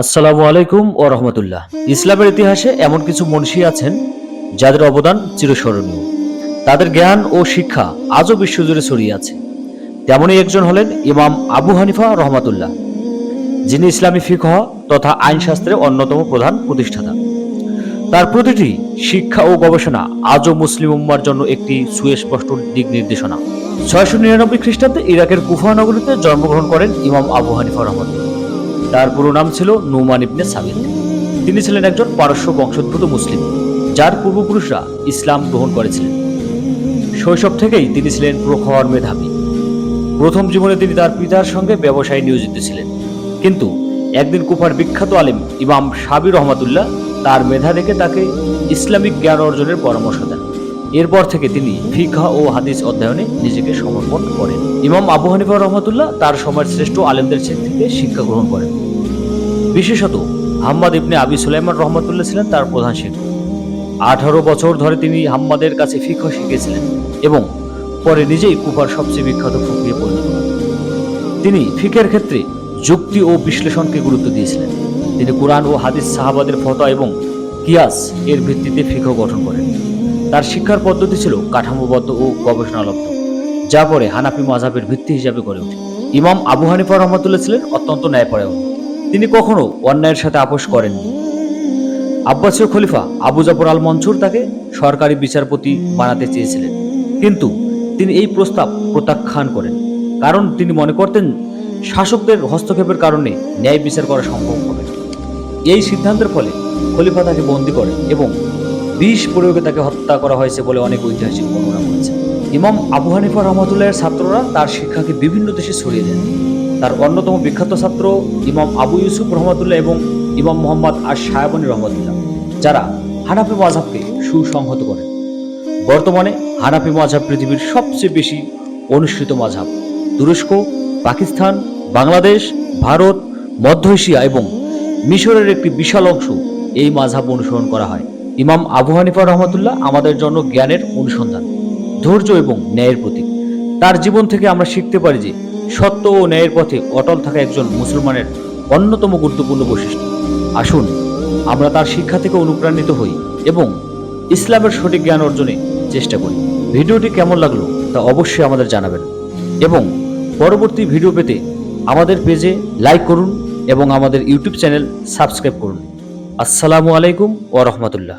আসসালামু আলাইকুম ও রহমতুল্লাহ। ইসলামের ইতিহাসে এমন কিছু মনীষী আছেন যাদের অবদান চিরস্মরণীয়। তাদের জ্ঞান ও শিক্ষা আজও বিশ্বজুড়ে ছড়িয়ে আছে। তেমনই একজন হলেন ইমাম আবু হানিফা রহমাতুল্লাহ, যিনি ইসলামী ফিকহ তথা আইনশাস্ত্রের অন্যতম প্রধান প্রতিষ্ঠাতা। তার প্রতিটি শিক্ষা ও গবেষণা আজও মুসলিম উম্মার জন্য একটি সুস্পষ্ট দিক নির্দেশনা। ছয়শো নিরানব্বই খ্রিস্টাব্দে ইরাকের কুফা নগরীতে জন্মগ্রহণ করেন ইমাম আবু হানিফা রহমাতুল্লাহ। তার পুরো নাম ছিল নুমান ইবনে সাবিত তিনি ছিলেন একজন পারস্য বংশোদ্ভূত মুসলিম, যার পূর্বপুরুষরা ইসলাম গ্রহণ করেছিলেন। শৈশব থেকেই তিনি ছিলেন প্রখর মেধাবী। প্রথম জীবনে তিনি তার পিতার সঙ্গে ব্যবসায় নিয়োজিত ছিলেন। কিন্তু একদিন কুফার বিখ্যাত আলেম ইমাম সাবি রহমাতুল্লাহ তার মেধা দেখে তাকে ইসলামিক জ্ঞান অর্জনের পরামর্শ দেন। এরপর থেকে তিনি ফিকহা ও হাদিস অধ্যয়নে নিজেকে সমর্পণ করেন। ইমাম আবু হানিফা রহমাতুল্লাহ তার সময়ের শ্রেষ্ঠ আলেমদের থেকে শিক্ষা গ্রহণ করেন। বিশেষত হাম্মাদ ইবনে আবি সুলাইমান রহমতুল্লাহ ছিলেন তার প্রধান শিক্ষক আঠারো বছর ধরে তিনি হাম্মাদের কাছে ফিকহ শিখেছিলেন এবং পরে নিজেই কুফার সবচেয়ে বিখ্যাত ফকিরে পরিণত হন। তিনি ফিকের ক্ষেত্রে যুক্তি ও বিশ্লেষণকে গুরুত্ব দিয়েছিলেন। তিনি কোরআন ও হাদিস সাহাবাদের ফতোয়া এবং কিয়াস এর ভিত্তিতে ফিকহ গঠন করেন। তার শিক্ষার পদ্ধতি ছিল কাঠামোবদ্ধ ও গবেষণালব্ধ, যা পরে হানাফি মাযহাবের ভিত্তি হিসাবে গড়ে ওঠে। ইমাম আবু হানিফা রহমতুল্লাহ ছিলেন অত্যন্ত ন্যায়পরায়ণ। তিনি কখনো অন্যায়ের সাথে আপোষ করেননি। আব্বাসীয় খলিফা আবু জাফর আল মনসুর তাকে সরকারি বিচারপতি বানাতে চেয়েছিলেন। কিন্তু তিনি এই প্রস্তাব প্রত্যাখ্যান করেন। কারণ তিনি মনে করতেন শাসকদের হস্তক্ষেপের কারণে ন্যায় বিচার করা সম্ভব হবে। এই সিদ্ধান্তের ফলে খলিফা তাকে বন্দী করেন এবং বিষ প্রয়োগে তাকে হত্যা করা হয়েছে বলে অনেক ঐতিহাসিক বর্ণনা করেছে ইমাম আবু হানিফা রহমতুল্লাহের ছাত্ররা তার শিক্ষাকে বিভিন্ন দেশে ছড়িয়ে দেন। তার অন্যতম বিখ্যাত ছাত্র ইমাম আবু ইউসুফ রহমতুল্লাহ এবং ইমাম মোহাম্মদ আর সায়াবনী রহমতুল্লাহ, যারা হানাফি মাঝহাবকে সুসংহত করেন বর্তমানে হানাফি মাঝহাব পৃথিবীর সবচেয়ে বেশি অনুসৃত মাঝহাব তুরস্ক, পাকিস্তান, বাংলাদেশ, ভারত, মধ্য এশিয়া এবং মিশরের একটি বিশাল অংশ এই মাঝাব অনুসরণ করা হয়। ইমাম আবু হানিফা রহমতুল্লাহ আমাদের জন্য জ্ঞানের অনুসন্ধান, ধৈর্য এবং ন্যায়ের প্রতীক। তার জীবন থেকে আমরা শিখতে পারি যে সত্য ও ন্যায়ের পথে অটল থাকা একজন মুসলমানের অন্যতম গুরুত্বপূর্ণ বৈশিষ্ট্য। আসুন, আমরা তার শিক্ষা থেকে অনুপ্রাণিত হই এবং ইসলামের সঠিক জ্ঞান অর্জনে চেষ্টা করি। ভিডিওটি কেমন লাগল তা অবশ্যই আমাদের জানাবেন। এবং পরবর্তী ভিডিও পেতে আমাদের পেজে লাইক করুন এবং আমাদের ইউটিউব চ্যানেল সাবস্ক্রাইব করুন। আসসালামু আলাইকুম ও রহমতুল্লাহ।